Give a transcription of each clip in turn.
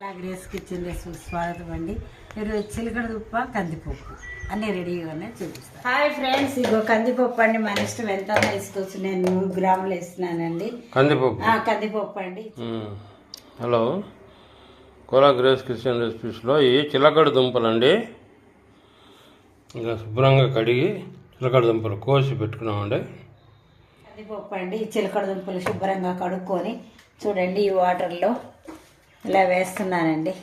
Grace kitchen స్వాగతం అండి. ఈరోజు చిలకడ దుప్ప కందిపప్పు. అన్నీ రెడీగా ఉన్నాయి చూపిస్తాను హాయ్ ఫ్రెండ్స్ ఇగో కందిపప్పు అండి. మన ఇష్టం ఎంత వేసుకోవచ్చు నేను నూరు గ్రాములు వేస్తున్నానండి. కందిపప్పు? ఆ, కందిపప్పు అండి. హలో. కోలా గ్రేస్ కిచెన్ రెసిపీస్లో ఈ చిలకడ దుంపలండి. ఇంకా శుభ్రంగా కడిగి చిలకడ దుంపలు కోసి పెట్టుకున్నామండి. కందిపప్పు అండి. ఈ చిలకడ దుంపలు శుభ్రంగా కడుక్కొని చూడండి ఈ వాటర్లో. ఇలా వేస్తున్నానండి.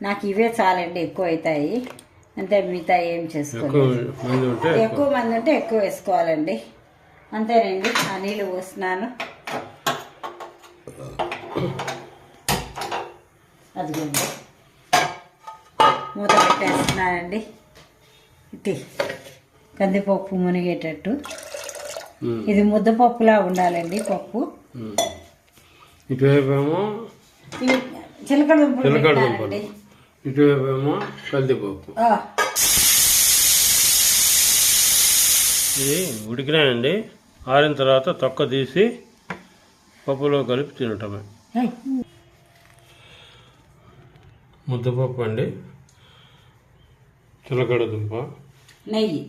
నాకు ఇవే చాలండి ఎక్కువ అవుతాయి అంతే మిగతా ఏం చేసుకోవాలి ఎక్కువ మంది ఉంటే ఎక్కువ. వేసుకోవాలండి. అంతేనండి ఆ నీళ్ళు పోస్తున్నాను. అదిగోండి. మూత పెట్టేస్తున్నానండి. ఇటు కందిపప్పు మునిగేటట్టు. ఇది ముద్దపప్పులా ఉండాలండి పప్పు. ఇటువైపు చిలకడ చిలకడ దుంపలు. కందిపప్పు ఇది ఉడికినాయండి. ఆరిన తర్వాత తొక్క తీసి పప్పులో కలిపి తినటమే. ముద్దపప్పు అండి. చిలకడ దుంప. నెయ్యి.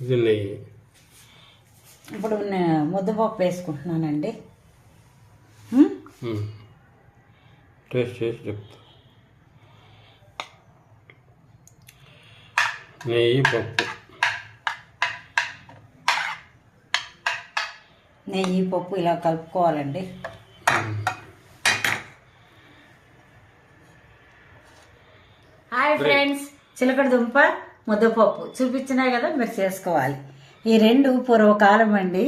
ఇది నెయ్యి. ఇప్పుడు ముద్దపప్పు వేసుకుంటున్నానండి. టేస్ట్ చేసి చెప్తా. నెయ్యి పప్పు. నెయ్యి పప్పు ఇలా కలుపుకోవాలండి. హాయ్ ఫ్రెండ్స్ చిలకడ దుంప ముద్దపప్పు చూపించినాయి కదా మీరు చేసుకోవాలి. ఈ రెండు పూర్వకాలం అండి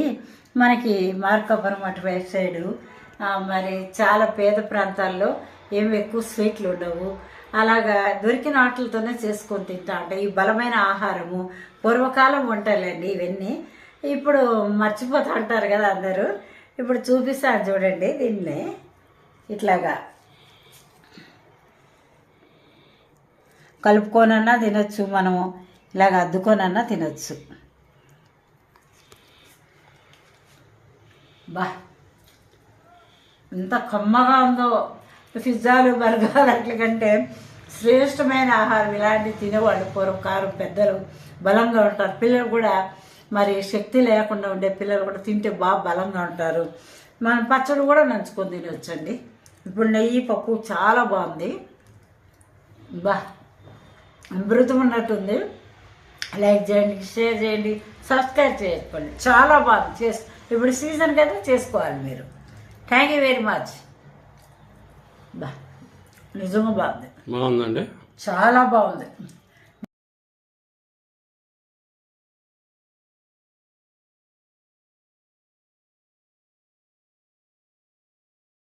మనకి మార్కాపురం అటు వైపు సైడు ఆ, మరి చాలా పేద ప్రాంతాల్లో ఏమి ఎక్కువ స్వీట్లు ఉండవు. అలాగా దొరికిన వాటితోనే చేసుకొని తింటా అంటే ఈ బలమైన ఆహారము పూర్వకాలం వంటలండి ఇవన్నీ. ఇప్పుడు మర్చిపోతూ అంటారు కదా అందరూ. ఇప్పుడు చూపిస్తాను చూడండి దీన్ని. ఇట్లాగా. కలుపుకోనన్నా తినొచ్చు మనము. ఇలాగ అద్దుకోనన్నా తినొచ్చు. బా. ఎంత కమ్మగా ఉందో. పిజ్జాలు బర్గర్ అట్ల కంటే శ్రేష్టమైన ఆహారం ఇలాంటివి తినేవాళ్ళు పూర్వకాలం పెద్దలు. బలంగా ఉంటారు. పిల్లలు కూడా మరి శక్తి లేకుండా ఉండే పిల్లలు కూడా తింటే బాగా బలంగా ఉంటారు. మనం పచ్చడి కూడా నంచుకొని తినొచ్చండి. ఇప్పుడు నెయ్యి పప్పు చాలా బాగుంది. బా అమృతం ఉన్నట్టుంది. లైక్ చేయండి షేర్ చేయండి సబ్స్క్రైబ్ చేసుకోండి. చాలా బాగుంది. చేసు ఇప్పుడు సీజన్ కదా చేసుకోవాలి మీరు. థ్యాంక్ యూ వెరీ మచ్ బా. నిజంగా బాగుంది. బాగుందండి. చాలా బాగుంది.